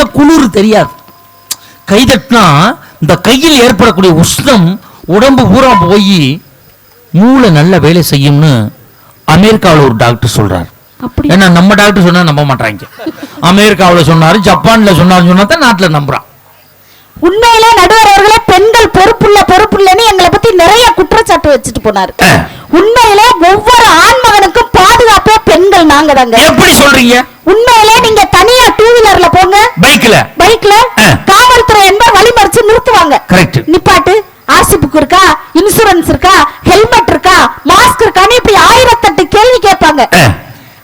கைதட்டினா குளிர் தெரியாது கைதட்டினா இந்த கையில் ஏற்படக்கூடிய உஷ்ணம் உடம்பு பூரா போய் மூளை நல்ல வேலை செய்யும்னு அமெரிக்காவில் ஒரு டாக்டர் சொல்றாரு. ஏன்னா நம்ம டாக்டர் சொன்னா நம்ப மாட்டாங்க. அமெரிக்காவில் சொன்னாரு ஜப்பான்ல சொன்னாரு சொன்னா தான் நாட்டில் நம்புறான். உண்மையிலே நடுவர் அவர்களே பெண்கள் பொறுப்புள்ள பொறுப்புள்ளன்னு எங்களை பத்தி நிறைய குற்றச்சாட்டு வச்சுட்டு போனாரு. உண்மையிலே ஒவ்வொரு ஆண்மகனுக்கும் பாதுகாப்பே பெண்கள் நாங்க தாங்க எப்படி சொல்றீங்க? உண்மையிலே நீங்க தனியா டூ வீலர்ல போங்க. பைக்ல. பைக்ல. காவல்துறை என்பவர் வழிமறிச்சு நிறுத்துவாங்க. கரெக்ட் நிப்பாட்டு ஆர்சி புக் இருக்கா இன்சூரன்ஸ் இருக்கா ஹெல்மெட் இருக்கா மாஸ்க் இருக்கான்னு இப்படி ஆயிரத்தெட்டு கேள்வி கேட்பாங்க.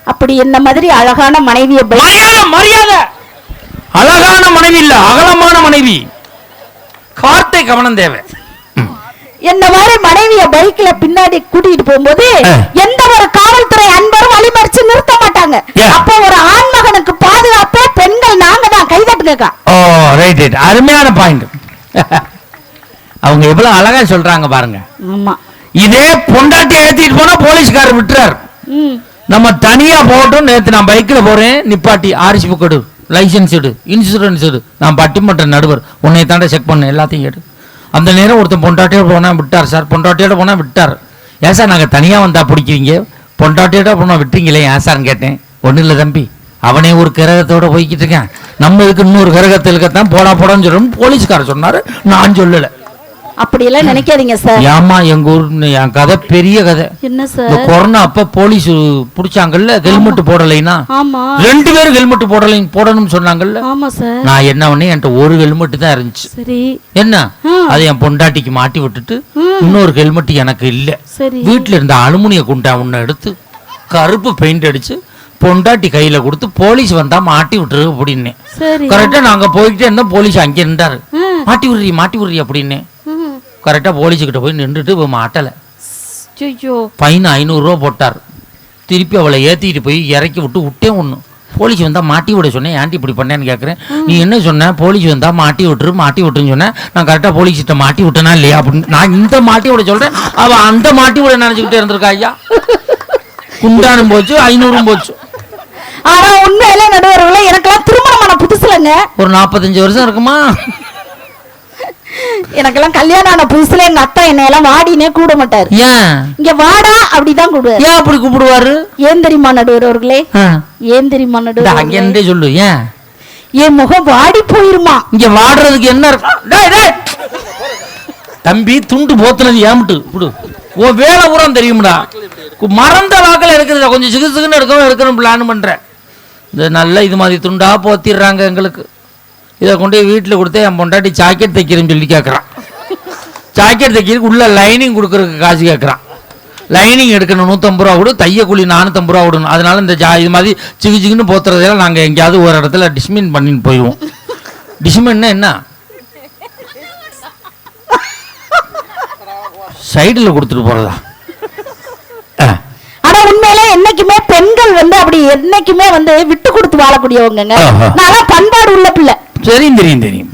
அப்படி என்ன மாதிரி அழகான மனைவிய மரியாதை. அழகான மனைவி இல்ல அகலமான மனைவி. காத்தை கவனம் தேவை. என்ன மாதிரி மனைவிய பைக்ல பின்னாடி கூட்டிட்டு போகும்போது. எந்த ஒரு காவல்துறை அன்பரும் வழிமறிச்சு நிறுத்த மாட்டாங்க? அப்ப ஒரு ஆண்மகனுக்கு பாதுகாப்பே பெண்கள் நாங்க தான் கைதட்டுங்கக்கா ஓ ரைட் ரைட் அருமையான பாயிண்ட் அவங்க எவ்வளவு அழகா சொல்றாங்க பாருங்க. ஆமா. இதே பொண்டாட்டி ஏத்திட்டு போனா போலீஸ்காரர் விட்டுறாரு. நம்ம தனியா போகட்டும். நேத்து நான் பைக்ல போறேன். நிப்பாட்டி ஆர்சி புக் எடு லைசென்ஸ் எடு. இன்சூரன்ஸ் எடு. நான் பட்டிமன்ற நடுவர். உன்னை தாண்ட செக் பண்ண எல்லாத்தையும் எடு. அந்த நேரம் ஒருத்தன் பொண்டாட்டியோட போனால் விட்டார் சார். பொண்டாட்டியோட போனால் விட்டார். ஏன் சார் நாங்கள் தனியாக வந்தால் பிடிக்கிறீங்க? பொண்டாட்டியோட போனால் விட்டுறீங்களே ஏன் சார்னு கேட்டேன். ஒன்றும் இல்லை தம்பி. அவனே ஒரு கிரகத்தோட போய்கிட்டு இருக்கேன். நம்ம இதுக்கு இன்னொரு கிரகத்தில் இருக்கத்தான் போடா போடான்னு சொல்லணும் போலீஸ்காரர் சொன்னார். நான் சொல்லலை. அப்படி எல்லாம் நினைக்காதீங்க சார். ஏமா எங்க ஊர் என் கதை பெரிய கதை. என்ன இந்த சார்? கொரோனா அப்ப போலீஸ் புடிச்சாங்கல்ல ஹெல்மெட் போடலைன்னா? ஆமா. ரெண்டு பேரும் ஹெல்மெட் போடலை போடணும்னு சொன்னாங்கல்ல? ஆமா சார். நான் என்ன பண்ணேன் என்கிட்ட ஒரு ஹெல்மெட் தான் இருந்துச்சு. சரி. என்ன? ம். அதை என் பொண்டாட்டிக்கு மாட்டி விட்டுட்டு ம். இன்னொரு ஹெல்மெட் எனக்கு இல்ல. சரி. வீட்டுல இருந்த அலுமினிய குண்டா ஒண்ணு எடுத்து கருப்பு பெயிண்ட் அடிச்சு பொண்டாட்டி கையில கொடுத்து போலீஸ் வந்தா மாட்டி விட்டுரு அப்படின்னு சரி. கரெக்டா நாங்க போய்கிட்டே இருந்தோம் போலீஸ் அங்கே ம். மாட்டி விடுறி மாட்டி விடுறி அப்படின்னு ம். கரெக்டா போலீஸுக்கிட்ட போய் நின்றுட்டு போய் மாட்டலை. ஃபைன் ஐநூறுரூவா போட்டார். திருப்பி அவளை ஏற்றிட்டு போய் இறக்கி விட்டு விட்டேன் ஒன்று போலீஸ் வந்தால் மாட்டி விட சொன்னேன். ஏன்டி இப்படி பண்ணேன்னு கேட்குறேன் நீ என்ன சொன்ன? போலீஸ் வந்தால் மாட்டி விட்டுரு மாட்டி விட்டுருன்னு சொன்னேன் நான் கரெக்டாக போலீஸ்கிட்ட மாட்டி விட்டேனா இல்லையா? அப்படின்னு. நான் இந்த மாட்டி விட சொல்கிறேன் அவள் அந்த மாட்டி விட நினச்சிக்கிட்டே இருந்திருக்கா ஐயா. குண்டானும் போச்சு ஐநூறும் போச்சு. ஆனா உண்மையிலே நடுவர்களே எனக்கெல்லாம் திருமணமான புதுசுலங்க. ஒரு நாற்பத்தஞ்சு வருஷம் இருக்குமா? எனக்கெல்லாம் கல்யாணம் ஆன புதுசுல எங்க அத்தா என்னை எல்லாம் வாடினே கூட மாட்டாரு. ஏன்? இங்க வாடா அப்படிதான் கூடுவாரு ஏன் அப்படி கூப்பிடுவாரு? ஏன் தெரியுமா நடுவர் அவர்களே. ஏன் தெரியுமா நடுவர் அங்கே சொல்லு ஏன்? என் முகம் வாடி போயிருமா? இங்க வாடுறதுக்கு என்ன இருக்கு? டேய், டேய். தம்பி துண்டு போத்துனது ஏமிட்டு இப்படு உன் வேலை பூரா தெரியும்டா. மறந்த வாக்கில் இருக்குது கொஞ்சம் சிகிச்சைக்குன்னு எடுக்கவும் எடுக்கணும் பிளான் பண்றேன். இந்த நல்ல இது மாதிரி துண்டா போத்திடுறாங்க எங்களுக்கு. இதை கொண்டு போய் வீட்டில் கொடுத்து என் பொண்டாட்டி ஜாக்கெட் தைக்கிறேன்னு சொல்லி கேட்குறான். ஜாக்கெட் தைக்கிறதுக்கு உள்ள லைனிங் கொடுக்கறதுக்கு காசு கேட்குறான். லைனிங் எடுக்கணும் நூற்றம்பது ரூபா கொடு தைய கூலி நானூற்றம்பது ரூபா விடணும் அதனால இந்த ஜா இது மாதிரி சிக்கு சிக்குன்னு போத்துறதெல்லாம் நாங்கள் எங்கேயாவது ஒரு இடத்துல டிஸ்மின் பண்ணின்னு போயிடுவோம். டிஸ்மின்னா என்ன? சைடில் கொடுத்துட்டு போகிறதா ஆனா உண்மையிலே என்னைக்குமே பெண்கள் வந்து அப்படி என்னைக்குமே வந்து விட்டு கொடுத்து வாழக்கூடியவங்கங்க. ஆஹா. நான் பண்பாடு உள்ள பிள்ளை. தெரியும் தெரியும் தெரியும்.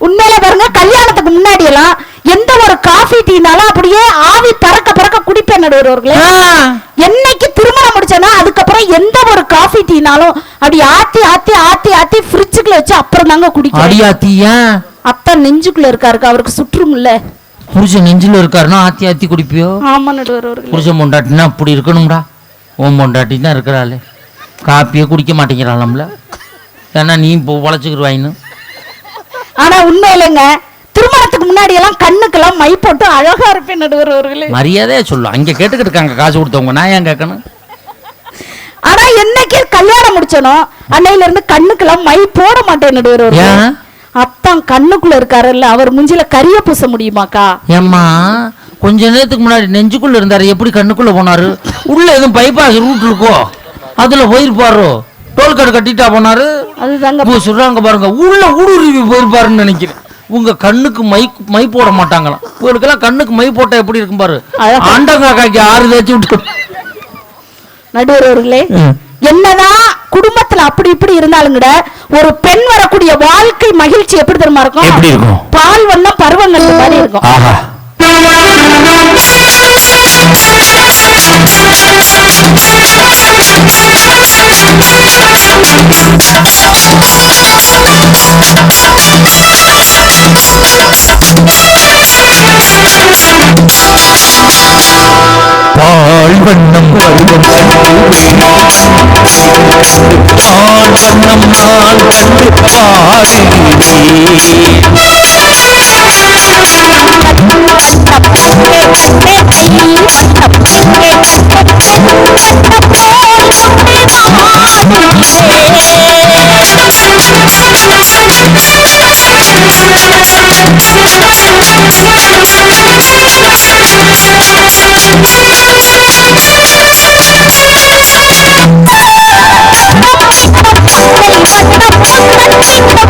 உண்மையிலே பாருங்க கல்யாணத்துக்கு முன்னாடி எல்லாம் எந்த ஒரு காஃபி டீனாலும் அப்படியே ஆவி பறக்க பறக்க குடிப்பேன் நடுவர்களே என்னைக்கு திருமணம் முடிச்சேன்னா அதுக்கப்புறம் எந்த ஒரு காஃபி டீனாலும் அப்படி ஆத்தி ஆத்தி ஆத்தி ஆத்தி ஃப்ரிட்ஜுக்குள்ள வச்சு அப்புறம் தாங்க குடிக்கும் அடியாத்தி ஏன் அத்தை நெஞ்சுக்குள்ள இருக்காருக்கு அவருக்கு சுற்றும்ல புருஷன் நெஞ்சில் இருக்காருன்னா ஆத்தி ஆத்தி குடிப்பியோ? ஆமா நடுவர் புருஷன் பொண்டாட்டினா அப்படி இருக்கணும்டா. உன் பொண்டாட்டி தான் இருக்கிறாள். காப்பியே குடிக்க மாட்டேங்கிறாளாம்ல ஏன்னா நீ இப்போ உழைச்சிக்கிருவாயின்னு ஆனா உண்மையிலங்க திருமணத்துக்கு முன்னாடி எல்லாம் கண்ணுக்கெல்லாம் மை போட்டு அழகா இருப்பேன் நடுவர் அவர்களே. மரியாதையா சொல்லு. அங்கே கேட்டுக்கிட்டு இருக்காங்க காசு கொடுத்தவங்க. நான் ஏன் கேட்கணும்? ஆனா என்னைக்கு கல்யாணம் முடிச்சனோ அன்னையில இருந்து கண்ணுக்கெல்லாம் மை போட மாட்டேன் நடுவர் அவர்களே? அத்தான் கண்ணுக்குள்ள இருக்காருல்ல அவர் முஞ்சில கரிய பூச முடியுமாக்கா? ஏம்மா கொஞ்ச நேரத்துக்கு முன்னாடி நெஞ்சுக்குள்ள இருந்தாரு. எப்படி கண்ணுக்குள்ள போனாரு? உள்ள எதுவும் பைபாஸ் ரூட் இருக்கோ? அதுல போயிருப்பாரோ? டோல்கேட் கட்டிட்டா போனாரு அதுதாங்க சொல்றாங்க பாருங்க உள்ள ஊடுருவி போயிருப்பாருன்னு நினைக்கிறேன் உங்க கண்ணுக்கு மை மை போட மாட்டாங்களாம் இவருக்கெல்லாம் கண்ணுக்கு மை போட்டா எப்படி இருக்கும் பாரு. ஆண்டங்காக்காய்க்கு ஆறு தேய்ச்சி விட்டு நடுவர் அவர்களே. என்னதான் குடும்பத்துல அப்படி இப்படி இருந்தாலுங்கட ஒரு பெண் வரக்கூடிய வாழ்க்கை மகிழ்ச்சி எப்படி தெரியுமா இருக்கும் எப்படி இருக்கும்? பால் வண்ணம் பருவங்கள் மாதிரி இருக்கும் ஆஹா வண்ணம் பருவம் நான் வண்ணம் பாடுகிறேன் ஆவண்ண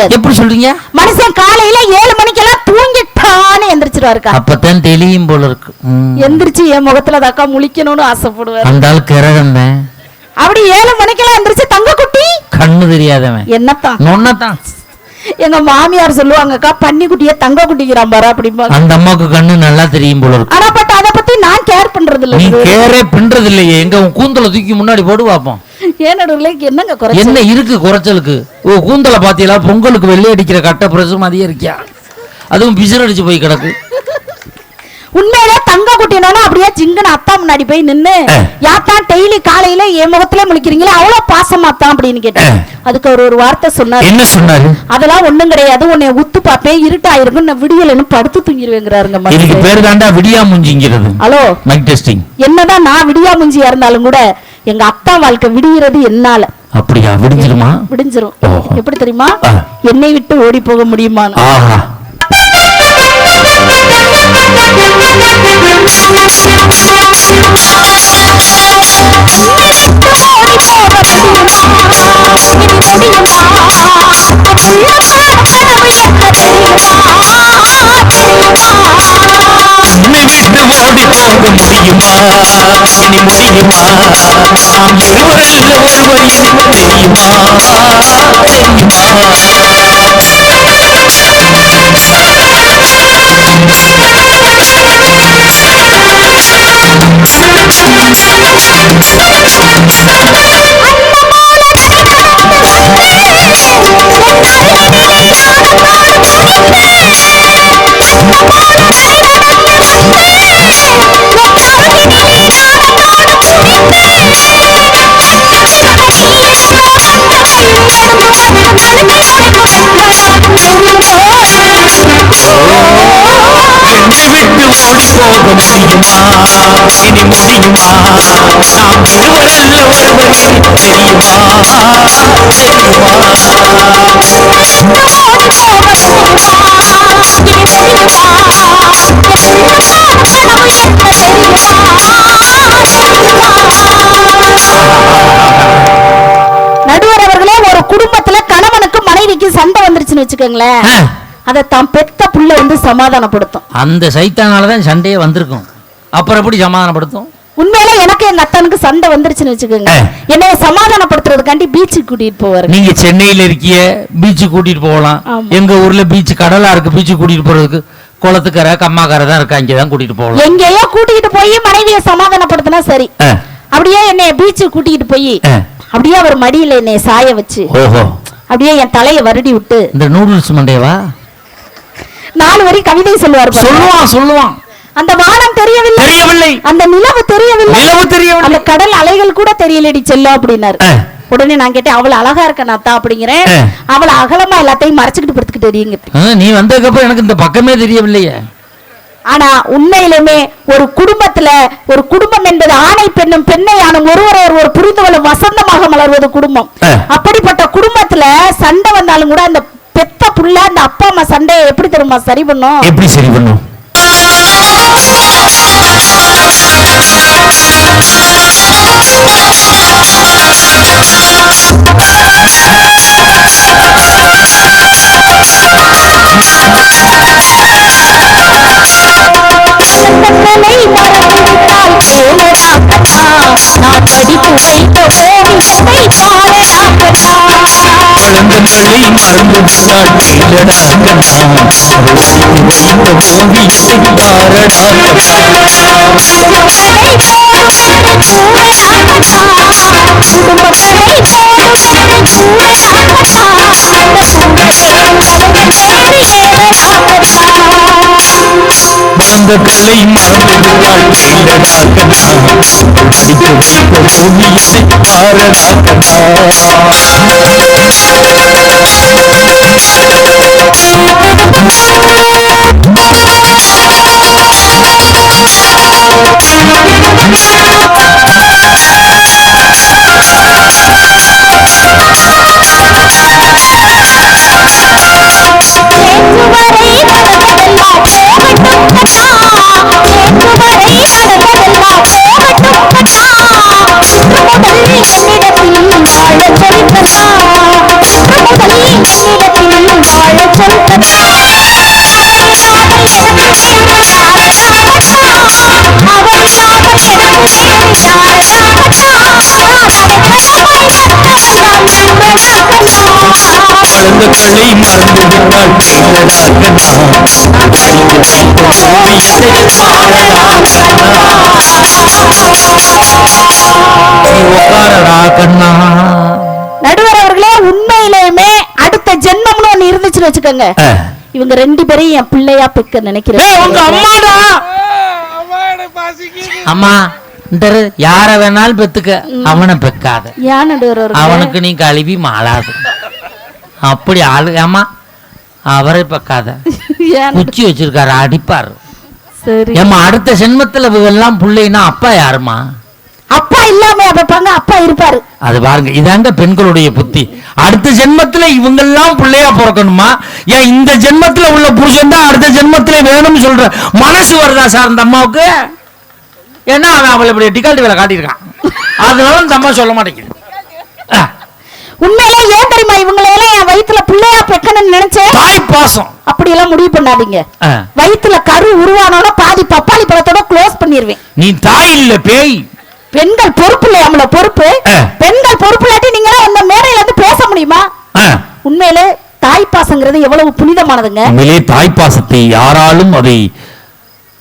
முடியாது எப்படி சொல்றீங்க? மனுஷன் காலையில ஏழு மணிக்கெல்லாம் தூங்கிட்டான்னு எந்திரிச்சிருவாருக்கா. அப்பதான் தெளியும் போல இருக்கு. எந்திரிச்சு என் முகத்துல தக்கா முழிக்கணும்னு ஆசைப்படுவாரு. அந்த ஆள் கிரகந்தேன் அப்படி ஏழு மணிக்கெல்லாம் எந்திரிச்சு தங்க குட்டி? கண்ணு தெரியாதவன். என்னத்தான்? நொன்னதான் எங்க மாமியார் சொல்லுவாங்கக்கா பன்னி குட்டிய தங்க குட்டிக்கிறான் பாரு அப்படிம்பாங்க. அந்த அம்மாவுக்கு கண்ணு நல்லா தெரியும் போல இருக்கு. ஆனா பட் அத பத்தி நான் கேர் பண்றது இல்ல நீ கேரே. பின்றது இல்லையே எங்க கூந்தலை தூக்கி முன்னாடி போடு பாப்போம். ஏன் நடுவுல என்னங்க குறைச்சு என்ன இருக்கு குறைச்சலுக்கு? ஓ கூந்தலை பாத்தீங்களா பொங்கலுக்கு வெள்ளை அடிக்கிற கட்ட பிரசு மாதிரியே இருக்கியா? அதுவும் பிசிறு அடிச்சு போய் கிடக்கு. உண்மையிலே தங்க குட்டினாலும் அப்படியே ஜிங்கன அத்தா முன்னாடி போய் நின்னு. யாத்தான் டெய்லி காலையில என் முகத்திலே முழிக்கிறீங்களா அவ்வளவு பாசமாத்தான் அப்படின்னு கேட்டேன். அதுக்கு அவர் ஒரு வார்த்தை சொன்னாரு. என்ன சொன்னாரு? அதெல்லாம் ஒண்ணும் கிடையாது. உன்னை உத்து பார்ப்பேன் இருட்டாயிருக்கும் நான் விடியலன்னு படுத்து தூங்கிடுவேங்கிறாருங்க இதுக்கு. பேர் தாண்டா விடியா முஞ்சிங்கிறது. ஹலோ. மைக் டெஸ்டிங் என்னதான் நான் விடியா முஞ்சியா இருந்தாலும் கூட எங்க அத்தா வாழ்க்கை விடிகிறது என்னால. அப்படியா? விடிஞ்சிருமா? விடிஞ்சிரும். எப்படி தெரியுமா. என்னை விட்டு ஓடி போக முடியுமான்னு. ஆஹா. உன்னை விட்டு ஓடி போக முடியுமா இனி முடியுமா நாம் இருவரல்ல ஒருவர் இனி தெரியுமா தெரியுமா விட்டு ஓடி போக முடியுமா இனி முடியுமா நாம் இருவரல்ல ஒருவர் இனி தெரியுமா? தெரியுமா? நடுவர் அவர்களே ஒரு குடும்பத்துல கணவனுக்கு மனைவிக்கு சண்டை வந்துருச்சுன்னு வச்சுக்கோங்களேன். அதை தான் வந்து சமாதானப்படுத்தும். அந்த சைத்தானால தான் சண்டையே வந்திருக்கும். அப்புறம் எப்படி சமாதானப்படுத்தும்? உண்மையில எனக்கு எங்க அத்தனுக்கு சண்டை வந்துருச்சுன்னு வச்சுக்கோங்க. ஆ. என்னைய சமாதானப்படுத்துறதுக்காண்டி பீச்சுக்கு கூட்டிட்டு போவாரு. நீங்க சென்னையில இருக்கிய பீச்சு கூட்டிட்டு போகலாம். எங்க ஊர்ல பீச் கடலா இருக்கு பீச்சு கூட்டிட்டு போறதுக்கு. குளத்துக்கரை கம்மாக்கரை தான் இருக்கு அங்கதான் கூட்டிட்டு போகலாம். எங்கேயோ கூட்டிட்டு போய் மனைவியை சமாதானப்படுத்தினா சரி. அப்படியே என்னைய பீச்சுக்கு கூட்டிட்டு போய். அப்படியே அவர் மடியில என்னைய சாய வச்சு அப்படியே என் தலையை வருடி விட்டு இந்த நூடுல்ஸ் மண்டேவா நாலு வரி கவிதை சொல்லுவார். சொல்லுவான் சொல்லுவான். அந்த வானம் தெரியவில்லை. தெரியவில்லை. அந்த நிலவு தெரியவில்லை. நிலவு தெரியவில்லை. அந்த கடல் அலைகள் கூட தெரியலடி செல்லும் அப்படின்னாரு. உடனே நான் கேட்டேன் அவள் அழகா இருக்க நாத்தா அப்படிங்கிறேன். அவளை அகலமா எல்லாத்தையும் மறைச்சுக்கிட்டு படுத்துக்கிட்டு தெரியுங்க நீ வந்ததுக்கு அப்புறம் எனக்கு இந்த பக்கமே தெரியவில்லையே. ஆனா உண்மையிலுமே ஒரு குடும்பத்துல ஒரு குடும்பம் என்பது ஆணை பெண்ணும் பெண்ணை ஆணும் ஒருவரை ஒருவர் புரிந்து வசந்தமாக மலர்வது குடும்பம். அப்படிப்பட்ட குடும்பத்துல சண்டை வந்தாலும் கூட அந்த பெத்த புள்ள அந்த அப்பா அம்மா சண்டையை எப்படி தெரியுமா சரி பண்ணும்? எப்படி சரி பண்ணும்? குழந்தைகளை மறந்து விட்டால் கேளடா கண்ணா அவள் வைத்த ஓவியத்தை பாரடா குழந்தைகளை அந்த கலை கேளடா வாழ்க்கையில அவள் படிக்க வைத்த ஓவியத்தை பாரடா குழந்தைகளை மறந்து விட்டால் உட்காரடா கண்ணா. நடுவர் அவர்களே உண்மையிலேயுமே அடுத்த ஜென்மம்னு ஒண்ணு இருந்துச்சுன்னு வச்சுக்கோங்க. இவங்க ரெண்டு பேரையும் என் பிள்ளையா பெக்க நினைக்கிறேன். உங்க அம்மாடா. அம்மா யார வேணாலும் பெத்துக்க. அவனை பெக்காத. ஏன் நடுவர் அவர்களே? அவனுக்கு நீ கழுவி மாளாது. அப்படி அம்மா அவரை பெக்காத ஏன்? குச்சி வச்சிருக்காரு அடிப்பாரு. ஏம்மா அடுத்த ஜென்மத்துல இவெல்லாம் புள்ளைன்னா அப்பா யாருமா அப்பா இல்லாம வைப்பாங்க அப்பா இருப்பாரு. அது பாருங்க இதாங்க பெண்களுடைய புத்தி. அடுத்த ஜென்மத்துல இவங்கெல்லாம் பிள்ளையா பிறக்கணுமா? ஏன் இந்த ஜென்மத்துல உள்ள புருஷன் தான் அடுத்த ஜென்மத்துல வேணும்னு சொல்ற மனசு வருதா சார் அந்த அம்மாவுக்கு? ஏன்னா அவன் அவளை இப்படி டிகால்ட்டி வேலை காட்டியிருக்கான். அதனால இந்த அம்மா சொல்ல மாட்டேங்குது. உண்மையிலே ஏன் தெரியுமா? இவங்களை எல்லாம் என் வயித்துல பிள்ளையா பெக்கணும்னு நினைச்சேன் தாய் பாசம் அப்படி எல்லாம் முடிவு பண்ணாதீங்க. வயித்துல கரு உருவானோட பாதி பப்பாளி பழத்தோட க்ளோஸ் பண்ணிருவேன். நீ தாய் இல்ல பேய். பெண்கள் பொறுப்பு இல்லையாமல பொறுப்பு? ஆ. பெண்கள் பொறுப்பு இல்லாட்டி நீங்க அந்த மேடையில இருந்து பேச முடியுமா? உண்மையிலே தாய் பாசங்கிறது எவ்வளவு புனிதமானதுங்க. உண்மையிலே தாய் பாசத்தை யாராலும் அதை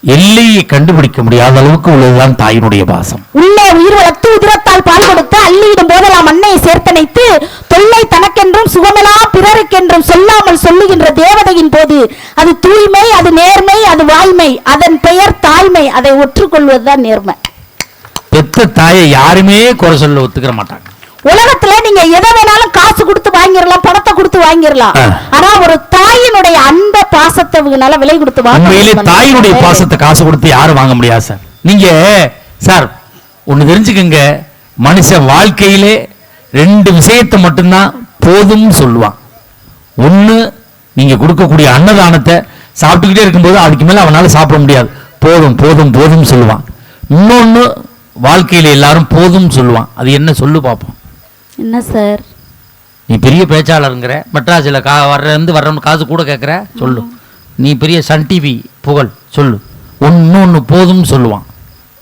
எல்லையை கண்டுபிடிக்க முடியாத அளவுக்கு உள்ளதுதான் தாயினுடைய பாசம். உள்ளே உயிர் வளர்த்து உதிரத்தால் பால் கொடுத்து அள்ளியிடும் போதெல்லாம் மண்ணை சேர்த்தனைத்து தொல்லை தனக்கென்றும் சுகமெல்லாம் பிறருக்கென்றும் சொல்லாமல் சொல்லுகின்ற தேவதையின் போது அது தூய்மை அது நேர்மை அது வாய்மை அதன் பெயர் தாய்மை. அதை ஒற்றுக்கொள்வதுதான் நேர்மை. பெத்த தாயை யாருமே குறை சொல்ல ஒத்துக்கிற மாட்டாங்க. உலகத்துல நீங்க எதை வேணாலும் காசு கொடுத்து வாங்கிடலாம் பணத்தை கொடுத்து வாங்கிடலாம். ஆனா ஒரு அன்ப பாசத்தை இவங்கனால விலை கொடுத்து உண்மையிலே? தாயினுடைய பாசத்தை காசு கொடுத்து யாரும் வாங்க முடியாது சார். நீங்க சார் ஒண்ணு தெரிஞ்சுக்கங்க. மனுஷன் வாழ்க்கையிலே ரெண்டு விஷயத்தை மட்டும்தான் போதும் சொல்லுவான். ஒண்ணு நீங்க கொடுக்கக்கூடிய அன்னதானத்தை சாப்பிட்டுக்கிட்டே இருக்கும்போது அதுக்கு மேல அவனால சாப்பிட முடியாது. போதும் போதும் போதும் சொல்லுவான். இன்னொன்னு வாழ்க்கையில எல்லாரும் போதும் சொல்லுவான். அது என்ன சொல்லு பார்ப்போம் என்ன சார்? நீ பெரிய பேச்சாளருங்கிற. மெட்ராஸில் கா வர்றேருந்து வர்றவனு காசு கூட கேட்குற சொல்லு. நீ பெரிய சன் டிவி புகழ் சொல்லு. ஒன்று ஒன்று போதும்னு சொல்லுவான்.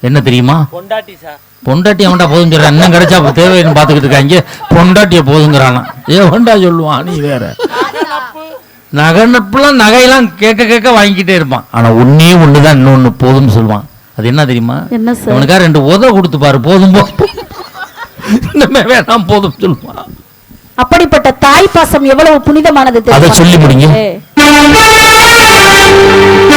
என்ன தெரியுமா? பொண்டாட்டி சார் பொண்டாட்டி அவன்டா போதும் சொல்கிறான் இன்னும் கிடைச்சா தேவைன்னு பார்த்துக்கிட்டு இருக்காங்க. பொண்டாட்டியை போதுங்கிறானா. ஏவன்டா சொல்லுவான். நீ வேற. நகை நட்புலாம் நகையெல்லாம் கேட்க கேட்க வாங்கிக்கிட்டே இருப்பான். ஆனால் ஒன்னே ஒன்று தான் இன்னொன்று போதும்னு சொல்லுவான். அது என்ன தெரியுமா? என்ன சார் அவனுக்கா ரெண்டு உத கொடுத்து பாரு. போதும் போதும். இன்னுமே வேணாம் போதும் சொல்லுவான். அப்படிப்பட்ட தாய் பாசம் எவ்வளவு புனிதமானது? அதை சொல்லி முடிங்க. ஏ. முடியுமா Yeah.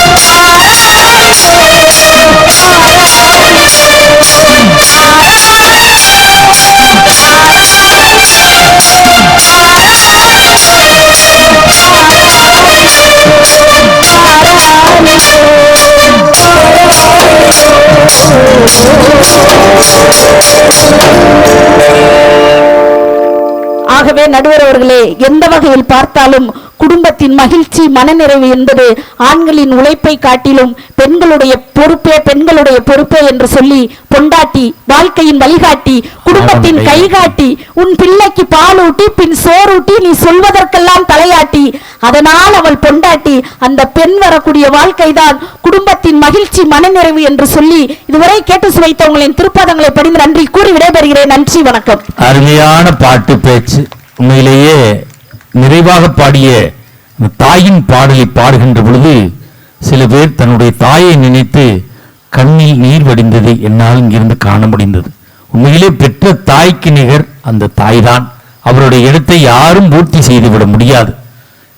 ஆகவே நடுவர் அவர்களே எந்த வகையில் பார்த்தாலும் குடும்பத்தின் மகிழ்ச்சி மனநிறைவு என்பது ஆண்களின் உழைப்பை காட்டிலும் பெண்களுடைய பொறுப்பே பெண்களுடைய பொறுப்பே என்று சொல்லி பொண்டாட்டி வாழ்க்கையின் வழிகாட்டி குடும்பத்தின் கைகாட்டி உன் பிள்ளைக்கு பாலூட்டி பின் சோறூட்டி நீ சொல்வதற்கெல்லாம் தலையாட்டி. அதனால் அவள் பொண்டாட்டி அந்த பெண் வரக்கூடிய வாழ்க்கைதான் குடும்பத்தின் மகிழ்ச்சி மனநிறைவு என்று சொல்லி இதுவரை கேட்டு சுவைத்தவங்களின் திருப்பதங்களை படிந்து நன்றி கூறி விடைபெறுகிறேன். நன்றி வணக்கம். அருமையான பாட்டு பேச்சு. உண்மையிலேயே நிறைவாக பாடிய தாயின் பாடலை பாடுகின்ற பொழுது சில பேர் தன்னுடைய தாயை நினைத்து கண்ணில் நீர் வடிந்ததை என்னால் இங்கிருந்து காண முடிந்தது. உண்மையிலே பெற்ற தாய்க்கு நிகர் அந்த தாய்தான். அவருடைய இடத்தை யாரும் பூர்த்தி செய்துவிட முடியாது.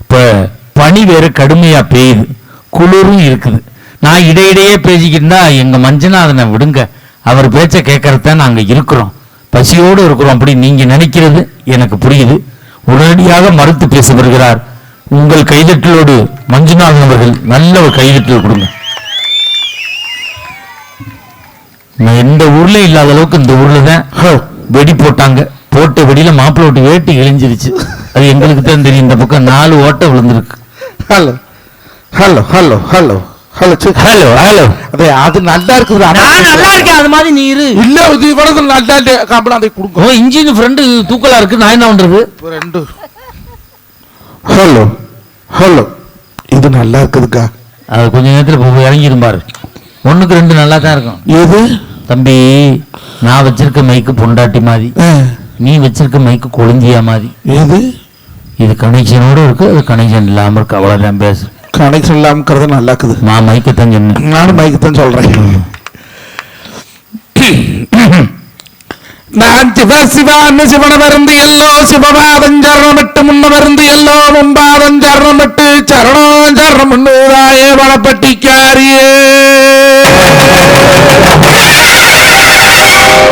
இப்போ பனி வேற கடுமையாக பெய்யுது. குளிரும் இருக்குது. நான் இடையிடையே பேசிக்கிட்டு எங்கள் மஞ்சனாதனை விடுங்க. அவர் பேச்சை கேட்கறத நாங்கள் இருக்கிறோம். பசியோடு இருக்கிறோம் அப்படி நீங்கள் நினைக்கிறது எனக்கு புரியுது. உடனடியாக மறுத்து பேச வருகிறார். உங்கள் கைதட்டலோடு மஞ்சுநாதன் அவர்கள் நல்ல ஒரு கைதட்டல் கொடுங்க. எந்த ஊர்ல இல்லாத அளவுக்கு இந்த ஊர்ல தான் ஹோ, வெடி போட்டாங்க. போட்ட வெடியில மாப்பிள்ள விட்டு வேட்டி இழிஞ்சிருச்சு. அது எங்களுக்கு தான் தெரியும். இந்த பக்கம் நாலு ஓட்டை விழுந்திருக்கு. Hello hello hello hello. Hello hello hello. அதே அது நல்லா இருக்குது நான் நல்லா இருக்கேன் அது மாதிரி நீ இரு. இல்ல இது நல்லா கம்பளம் அதை கொடுங்க. ஓ இன்ஜின் ஃப்ரெண்டு தூக்கலா இருக்கு நான் என்ன பண்றது? Friend hello hello. இது நல்லா இருக்குதுக்கா. அது கொஞ்ச நேரத்துல போய் இறங்கிடும் பாரு. ஒண்ணுக்கு ரெண்டு நல்லா இருக்கும். எது? தம்பி நான் வச்சிருக்க மைக்கு பொண்டாட்டி மாதிரி. நீ வச்சிருக்க மைக்கு கொழுந்தியா மாதிரி. எது? இது கனெக்ஷனோட இருக்கு அது கனெக்ஷன் இல்லாம இருக்கு அவ்வளவுதான் பேசு. கனெக்ஷன் இல்லாமக்கிறது நல்லா இருக்குது நான் மைக்கை தான் சொன்னேன். நானும் மைக்கு தான் சொல்றேன் நான் சிவ சிவான்னு சிவன மருந்து எல்லோ சிவபாதம் சரணமிட்டு முன்ன மருந்து எல்லோ மும்பாதம் சரணமிட்டு சரணம் சரணம் தாயே வளப்பட்டிக்காரியே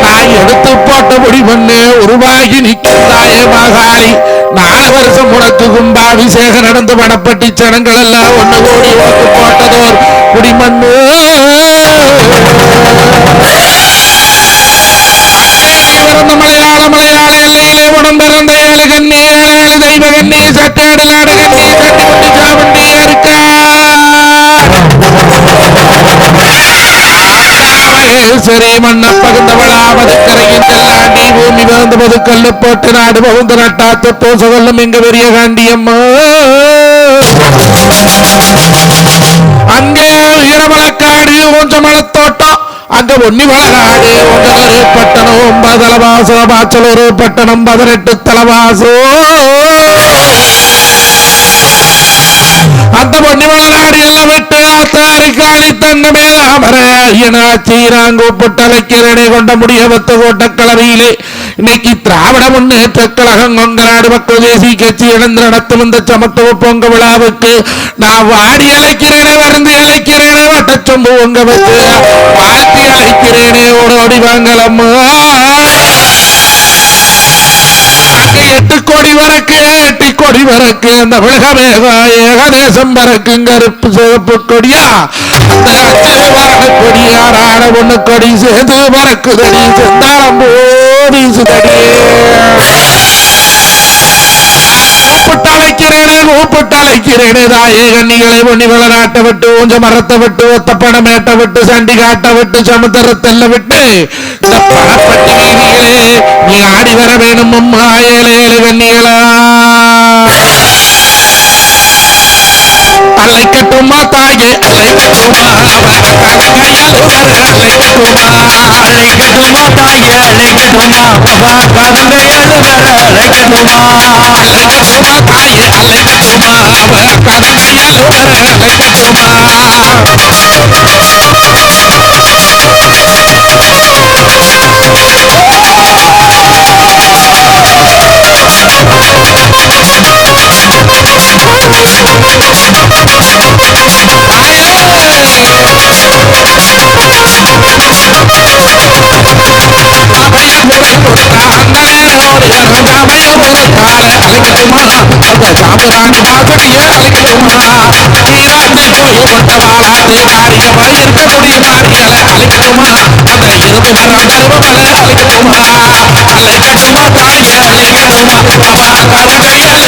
நான் எடுத்து போட்ட முடி பண்ணு உருவாகி நிற்கின்றாயே மகாளி நாலு வருஷம் உனக்கு கும்பாபிஷேகம் நடந்து வனப்பட்டி ஜனங்கள் எல்லாம் ஒண்ணு கோடி உனக்கு போட்டதோர் குடிமண்ணு. பிறந்த மலையாள மலையாள எல்லையிலே உடம்பிறந்த ஏழு கண்ணி ஏழு ஏழு தெய்வ கண்ணி சட்டாடு நாடு கண்ணி சட்டி சரி மண்ண பகுந்தவளாவது கரையின் செல்லாண்டி பூமி பகுந்த பொது கல்லு போட்டு நாடு பகுந்த நட்டாத்து பூச கொள்ளும் எங்க பெரிய காண்டியம்மா. அங்கே ஈரமலக்காடு கொஞ்சம் மலத்தோட்டம். அங்க பட்டணம். ஒன்பது பட்டணம் பதினெட்டு தலவாசோ. அந்த பொன்னிமாநாடு எல்லாம் விட்டு ஆத்தாரி காளி தன்ன மேலாமர ஐயனாச்சீராங்கு புட்டலைக்கிறனை கொண்ட முடியவத்த வத்த கலவையிலே இன்னைக்கு திராவிட முன்னேற்ற கழகம் கொங்கநாடு மக்கள் தேசிய கட்சி இழந்து நடத்தும் இந்த சமத்துவ பொங்க விழாவுக்கு நான் வாடி அழைக்கிறேனே வருந்து அழைக்கிறேனே வட்டச்சொம்பு உங்க வச்சு வாழ்த்தி அழைக்கிறேனே ஓடோடி வாங்கலம்மா. எட்டு கொடி வரக்கு ஏட்டி கொடி வரக்கு அந்த விலகமேகா ஏகதேசம் வரக்கு கருப்பு சிவப்பு கொடியா? அந்த அச்சு வரக கொடியாரான ஒண்ணு கொடி சேர்ந்து பறக்குதடி செந்தாளம் போடி அழைக்கிறேனே கூப்பிட்டு அழைக்கிறேனே தாயே கண்ணிகளை பொன்னி நாட்டை விட்டு ஊஞ்ச மரத்தை விட்டு ஒத்த பணம் விட்டு சண்டி காட்ட விட்டு சமுத்திரத்தெல்ல விட்டு இந்த பணப்பட்டி வீதிகளே நீ ஆடி வர வேணும் அம்மா ஏழு ஏழு கண்ணிகளா அலைக்கட்டுமா தாயே அலைக்கட்டுமா அவன் அலைக்கட்டுமா அழைக்கட்டுமா தாயே அழைக்கட்டுமா உபா கருங்கையால் வர அழைக்கட்டுமா அலைக்கட்டுமா தாயே அலைக்கட்டுமா அவன் கையால் வர அலைக்கட்டுமா அழைக்கட்டுமா தாயே அழைக்கட்டுமா உபா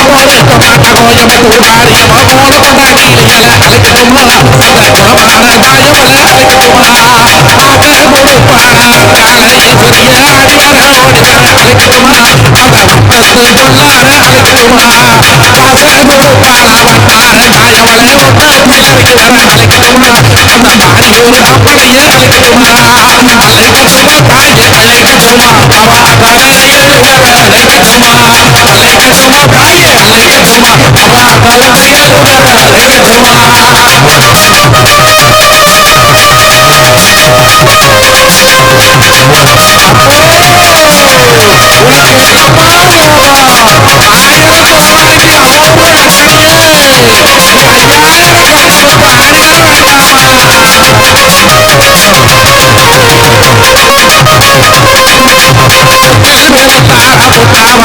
அழைக்கட்டுமா அழைக்கட்டுமா அவா கருங்கையால் வர அழைக்கட்டுமா அழைக்கட்டுமா தாயே அழைக்கட்டுமா அவா கருங்கையால் வர 아,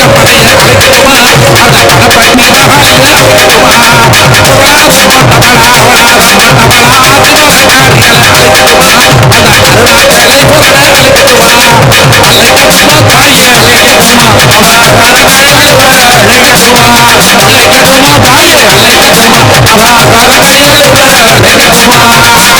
Come on.